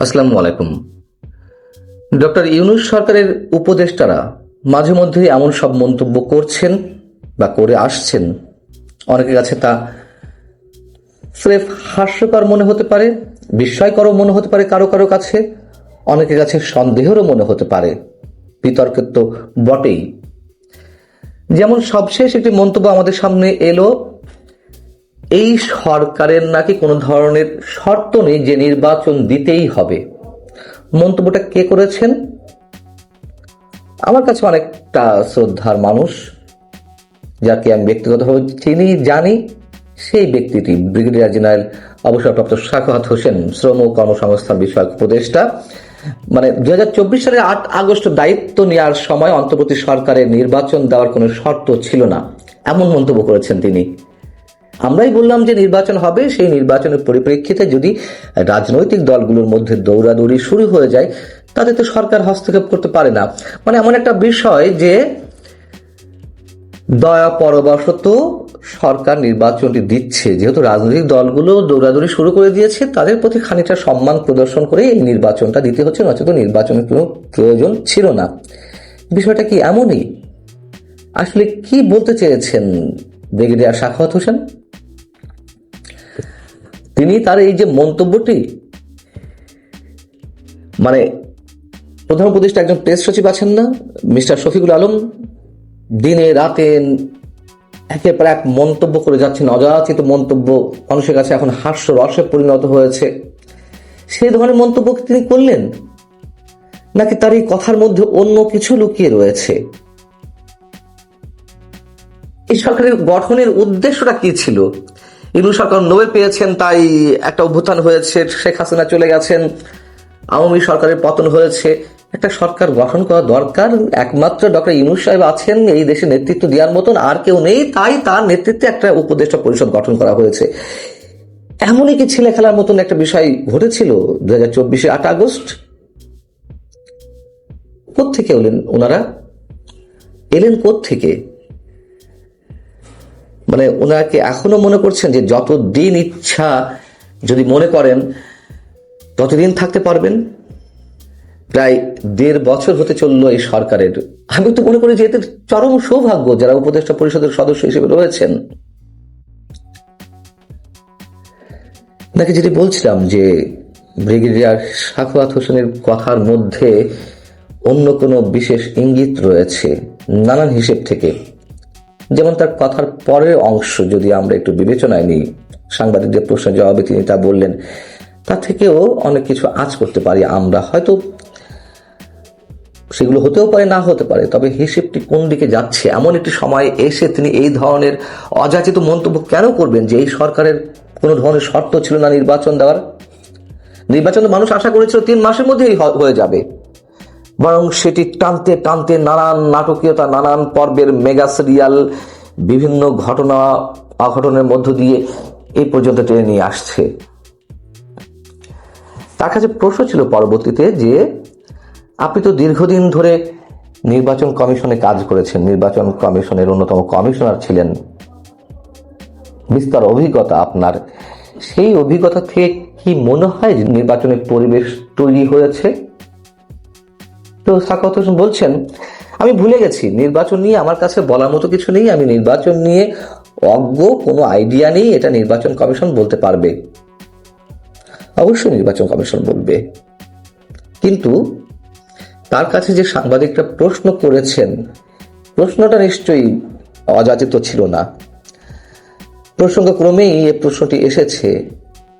আসসালামু আলাইকুম। ডক্টর ইউনুস সরকারের উপদেষ্টারা মাঝে মধ্যেই এমন সব মন্তব্য করছেন বা করে আসছেন। অনেকের কাছে তা স্রেফ হাস্যকর মনে হতে পারে, বিস্ময়করও মনে হতে পারে কারও কারও কাছে, অনেকের কাছে সন্দেহেরও মনে হতে পারে। বিতর্কের তো বটেই। যেমন সবশেষ একটি মন্তব্য আমাদের সামনে এলো এই সরকারের নাকি কোনো ধরনের শর্ত নেই যে নির্বাচন দিতেই হবে। মন্তব্যটা কে করেছেন? আমার কাছে অনেকটা শ্রদ্ধার মানুষ, যাকে আমি ব্যক্তিগতভাবে চিনি, জানি, সেই ব্যক্তিটি ব্রিগেডিয়ার জেনারেল অবসরপ্রাপ্ত শাখাত হোসেন, শ্রম ও কর্মসংস্থান বিষয়ক উপদেষ্টা। মানে দু হাজার চব্বিশ সালের আট আগস্ট দায়িত্ব নেওয়ার সময় অন্তর্বর্তী সরকারের নির্বাচন দেওয়ার কোনো শর্ত ছিল না। এমন মন্তব্য করেছেন তিনি। আমরাই বললাম যে নির্বাচন হবে, সেই নির্বাচনের পরিপ্রেক্ষিতে যদি রাজনৈতিক দলগুলোর মধ্যে দৌড়াদৌড়ি শুরু হয়ে যায়, তাতে তো সরকার হস্তক্ষেপ করতে পারে না। মানে এমন একটা বিষয় যে দয়া পরবশত সরকার নির্বাচনটি দিচ্ছে। যেহেতু রাজনৈতিক দলগুলো দৌড়াদৌড়ি শুরু করে দিয়েছে, তাদের প্রতি খানিকটা সম্মান প্রদর্শন করে এই নির্বাচনটা দিতে হচ্ছে, নচেত নির্বাচনের কোনো প্রয়োজন ছিল না। বিষয়টা কি এমনই? আসলে কি বলতে চেয়েছেন ব্রিগেডিয়ার শাখাওয়াত হোসেন? তিনি তার এই যে মন্তব্যটি মানে প্রধান উপদেষ্টা একজন প্রেস সচিব আছেন না, মিস্টার শফিকুল আলম, দিনে রাতে একের পর এক মন্তব্য করে যাচ্ছেন, অযাচিত মন্তব্য, মানুষের কাছে এখন হাস্য রসে পরিণত হয়েছে। সেই ধরনের মন্তব্য তিনি করলেন? নাকি তার এই কথার মধ্যে অন্য কিছু লুকিয়ে রয়েছে? এই সরকারের গঠনের উদ্দেশ্যটা কি ছিল? ইনু সরকার নোবেল পেয়েছেন, তাই একটা অভ্যুত্থান হয়েছে, শেখ হাসিনা চলে গেছেন, আওয়ামী সরকারের পতন হয়েছে। একটা সরকার গঠন করা দরকার, একমাত্র ডক্টর ইনুস সাহেব আছেন, এই দেশে নেতৃত্ব দেওয়ার মতন আর কেউ নেই, তাই তার নেতৃত্বে একটা উপদেষ্টা পরিষদ গঠন করা হয়েছে। এমনই কি ছেলে খেলার মতন একটা বিষয় ঘটেছিল দু হাজার চব্বিশে আট আগস্ট? কোথেকে এলেন ওনারা? এলেন থেকে মানে ওনাকে এখনও মনে করছেন যে যত দিন ইচ্ছা যদি মনে করেন, ততদিন থাকতে পারবেন। প্রায় দেড় বছর হতে চলল এই সরকারের। আমি তো মনে করি যে এদের চরম সৌভাগ্য যারা উপদেষ্টা পরিষদের সদস্য হিসেবে রয়েছেন। নাকি যেটি বলছিলাম যে ব্রিগেডিয়ার সাখাওয়াত হোসেনের কথার মধ্যে অন্য কোনো বিশেষ ইঙ্গিত রয়েছে, নানান হিসেব থেকে। যেমন তার কথার পরের অংশ যদি আমরা একটু বিবেচনায় নিই সাংবাদিকদের প্রশ্নের জবাবে তিনি তা বললেন তা থেকেও অনেক কিছু আজ করতে পারি আমরা। হয়তো সেগুলো হতেও পারে, না হতে পারে, তবে হিসেবটি কোন দিকে যাচ্ছে? এমন একটি সময় এসে তিনি এই ধরনের অযাচিত মন্তব্য কেন করবেন যে এই সরকারের কোনো ধরনের শর্ত ছিল না নির্বাচন দেওয়ার? নির্বাচন মানুষ আশা করেছিল তিন মাসের মধ্যেই হয়ে যাবে। বরং সেটি টানতে টানতে নানান নাটকীয়তা, নানান পর্বের মেগা সিরিয়াল, বিভিন্ন ঘটনা, অঘটনের মধ্য দিয়ে এই পর্যন্ত টেনে নিয়ে আসছে। তার কাছে প্রশ্ন ছিল পরবর্তীতে যে, আপনি তো দীর্ঘদিন ধরে নির্বাচন কমিশনে কাজ করেছেন, নির্বাচন কমিশনের অন্যতম কমিশনার ছিলেন। বিস্তর অভিজ্ঞতা আপনার। সেই অভিজ্ঞতা থেকে কি মনে হয় নির্বাচনের পরিবেশ তৈরি হয়েছে? তো সাকাত হোসেন বলছেন, আমি ভুলে গেছি, নির্বাচন নিয়ে আমার কাছে বলার মতো কিছু নেই। আমি নির্বাচন নিয়ে অজ্ঞ, কোনো আইডিয়া নেই। এটা নির্বাচন কমিশন বলতে পারবে। অবশ্যই নির্বাচন কমিশন বলবে। কিন্তু তার কাছে যে সাংবাদিকরা প্রশ্ন করেছেন, প্রশ্নটা নিশ্চয়ই অযাচিত ছিল না। প্রসঙ্গক্রমেই এই প্রশ্নটি এসেছে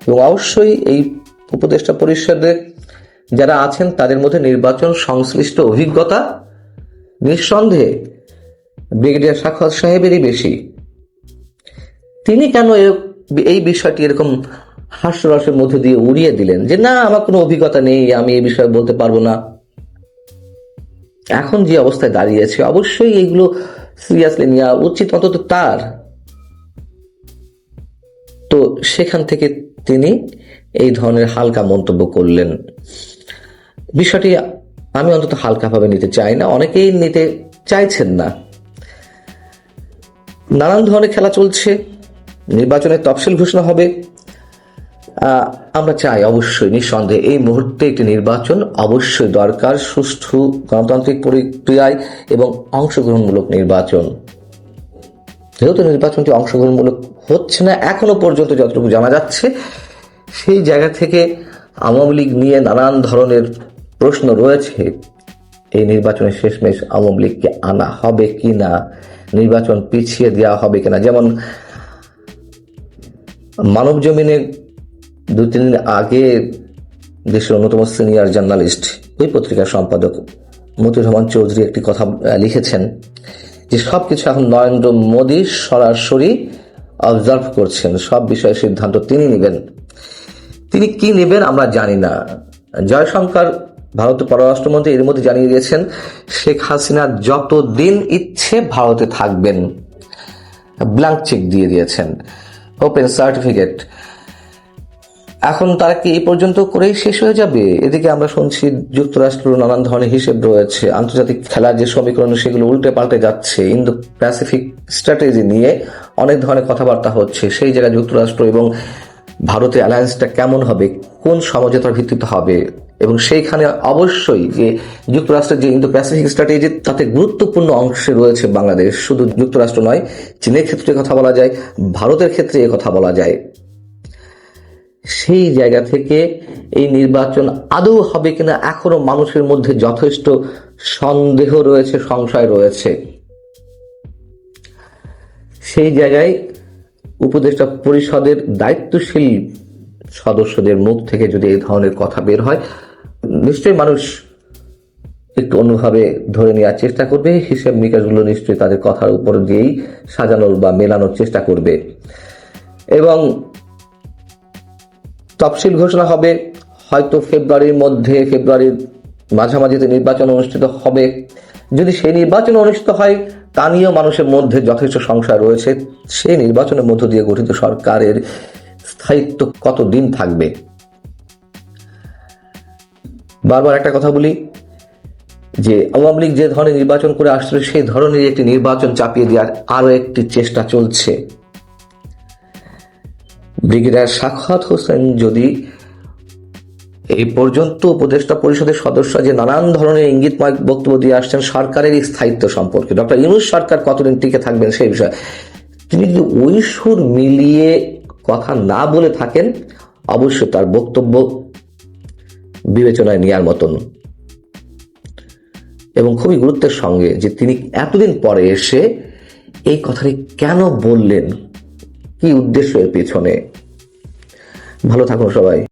এবং অবশ্যই এই উপদেষ্টা পরিষদে যারা আছেন তাদের মধ্যে নির্বাচন সংশ্লিষ্ট অভিজ্ঞতা নিঃসন্দেহে ব্রিগেডিয়ার সাক্ষাৎ সাহেবেরই বেশি। তিনি কেন এই বিষয়টি এরকম হাস্যরসের মধ্যে দিয়ে উড়িয়ে দিলেন যে, না, আমার কোনো অভিজ্ঞতা নেই, আমি এই বিষয়ে বলতে পারব না। এখন যে অবস্থায় দাঁড়িয়েছে অবশ্যই এগুলো সিরিয়াসলি নেওয়া উচিত, অন্তত তার। তো সেখান থেকে তিনি এই ধরনের হালকা মন্তব্য করলেন। বিষয়টি আমি অন্তত হালকাভাবে নিতে চাই না, অনেকেই নিতে চাইছেন না। নানান ধরনের খেলা চলছে, নির্বাচনের তফসিল ঘোষণা হবে। আমরা চাই অবশ্যই নিঃসন্দেহে এই মুহূর্তে একটি নির্বাচন অবশ্যই দরকার, সুষ্ঠু গণতান্ত্রিক প্রক্রিয়ায় এবং অংশগ্রহণমূলক নির্বাচন। যেহেতু নির্বাচনটি অংশগ্রহণমূলক হচ্ছে না, এখনও পর্যন্ত যতটুকু জানা যাচ্ছে সেই জায়গা থেকে আওয়ামী লীগ নিয়ে নানান ধরনের প্রশ্ন রয়েছে। এই নির্বাচনের শেষমেশ আওয়ামী লীগকে আনা হবে কি না নির্বাচন পিছিয়ে দেওয়া হবে কিনা? যেমন মানব জমিনে দু, তিন দিন আগে দেশের অন্যতম সিনিয়র জার্নালিস্ট ওই পত্রিকার সম্পাদক মতিউর রহমান চৌধুরী একটি কথা লিখেছেন যে সব কিছু এখন নরেন্দ্র মোদী সরাসরি অবজার্ভ করছেন। সব বিষয়ে সিদ্ধান্ত তিনি নেবেন। তিনি কি নেবেন আমরা জানি না। জয়শঙ্কর ভারতের পররাষ্ট্রমন্ত্রী এর মধ্যে জানিয়ে দিয়েছেন, শেখ হাসিনা যতদিন ইচ্ছে ভারতে থাকবেন ব্ল্যাঙ্ক চেক দিয়ে দিয়েছেন ওপেন সার্টিফিকেট এখন তারা কি এই পর্যন্ত করেই শেষ হয়ে যাবে? এদিকে আমরা শুনছি যুক্তরাষ্ট্র নানান ধরনের হিসেব রয়েছে। আন্তর্জাতিক খেলার যে সমীকরণ, সেগুলো উল্টে পাল্টে যাচ্ছে। ইন্দো প্যাসিফিক স্ট্র্যাটেজি নিয়ে অনেক ধরনের কথাবার্তা হচ্ছে। সেই জায়গায় যুক্তরাষ্ট্র এবং ভারতের অ্যালায়েন্সটা কেমন হবে, কোন সমঝোতার ভিত্তিতে হবে, এবং সেইখানে অবশ্যই যে যুক্তরাষ্ট্রের যে ইন্দো প্যাসিফিক স্ট্র্যাটেজি তাতে গুরুত্বপূর্ণ অংশে রয়েছে বাংলাদেশ। শুধু যুক্তরাষ্ট্র নয়, চীনের ক্ষেত্রে কথা বলা যায়, ভারতের ক্ষেত্রে এ কথা বলা যায়। সেই জায়গা থেকে এই নির্বাচন আদৌ হবে কিনা, এখনও মানুষের মধ্যে যথেষ্ট সন্দেহ রয়েছে, সংশয় রয়েছে। সেই জায়গায় উপদেষ্টা পরিষদের দায়িত্বশীল সদস্যদের মুখ থেকে যদি এই ধরনের কথা বের হয়, নিশ্চয়ই মানুষ একটু অন্যভাবে ধরে নেওয়ার চেষ্টা করবে। হিসেব নিকাশগুলো নিশ্চয়ই তাদের কথার উপর দিয়েই সাজানোর বা মেলানোর চেষ্টা করবে। এবং তফসিল ঘোষণা হবে, হয়তো ফেব্রুয়ারির মধ্যে, ফেব্রুয়ারির মাঝামাঝিতে নির্বাচন অনুষ্ঠিত হবে। যদি সেই নির্বাচন অনুষ্ঠিত হয় তা নিয়েও মানুষের মধ্যে যথেষ্ট সংশয় রয়েছে। সেই নির্বাচনের মধ্য দিয়ে গঠিত সরকারের স্থায়িত্ব কতদিন থাকবে? বারবার একটা কথা বলি, যে আওয়ামী লীগ যে ধরনের নির্বাচন করে আসছিল, সেই ধরনের একটি নির্বাচন চাপিয়ে দেওয়ার আরও একটি চেষ্টা চলছে। ব্রিগেডিয়ার সাখাত হোসেন যদি এই পর্যন্ত উপদেষ্টা পরিষদের সদস্য যে নানান ধরনের ইঙ্গিতময় বক্তব্য দিয়ে আসছেন, সরকারের স্থায়িত্ব সম্পর্কে। ডক্টর ইউনুস সরকার কতদিন টিকে থাকবেন সেই বিষয়ে। তিনি যদি ওই সুর মিলিয়ে কথা না বলে থাকেন, অবশ্যই তার বক্তব্য বিবেচনায় নেওয়ার মতন। এবং খুবই গুরুত্বের সঙ্গে যে তিনি এতদিন পরে এসে এই কথাটি কেন বললেন, কি উদ্দেশ্য এর পেছনে। ভালো থাকুন সবাই।